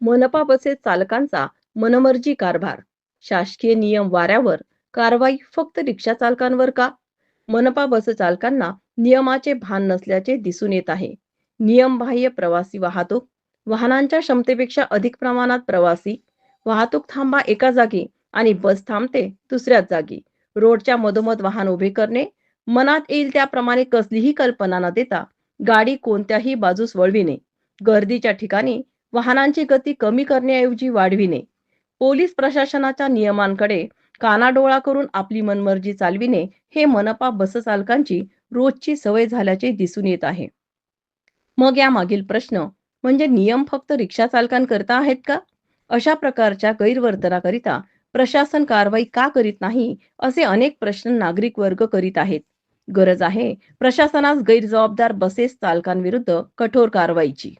मनपा बसेस चालकांचा मनमर्जी कारभार. शासकीय नियम वाऱ्यावर कारवाई फक्त रिक्षा चालकांवर का? मनपा बस चालकांना नियमाचे भान नसल्याचे दिसून येत आहे. नियमबाह्य प्रवासी वाहतूक वाहनांच्या क्षमतेपेक्षा अधिक प्रमाणात प्रवासी. वाहतूक थांबा एका जागी आणि बस थांबते दुसऱ्याच जागी. रोडच्या मधोमध वाहन उभे करणे मनात येईल त्याप्रमाणे कसलीही कल्पना न देता गाडी कोणत्याही बाजूस वळविणे. गर्दीच्या ठिकाणी वाहनांची गती कमी करण्याऐवजी वाढविणे. पोलीस प्रशासनाच्या नियमांकडे कानाडोळा करून आपली मनमर्जी चालविणे हे मनपा बसचालकांची रोजची सवय झाल्याचे दिसून येत आहे. मग या मागील प्रश्न म्हणजे नियम फक्त रिक्षा चालकांकरता आहेत का? अशा प्रकारच्या गैरवर्तनाकरिता प्रशासन कारवाई का करीत नाही असे अनेक प्रश्न नागरिक वर्ग करीत आहेत. गरज आहे प्रशासनास गैरजबाबदार बसेस चालकांविरुद्ध कठोर कारवाईची.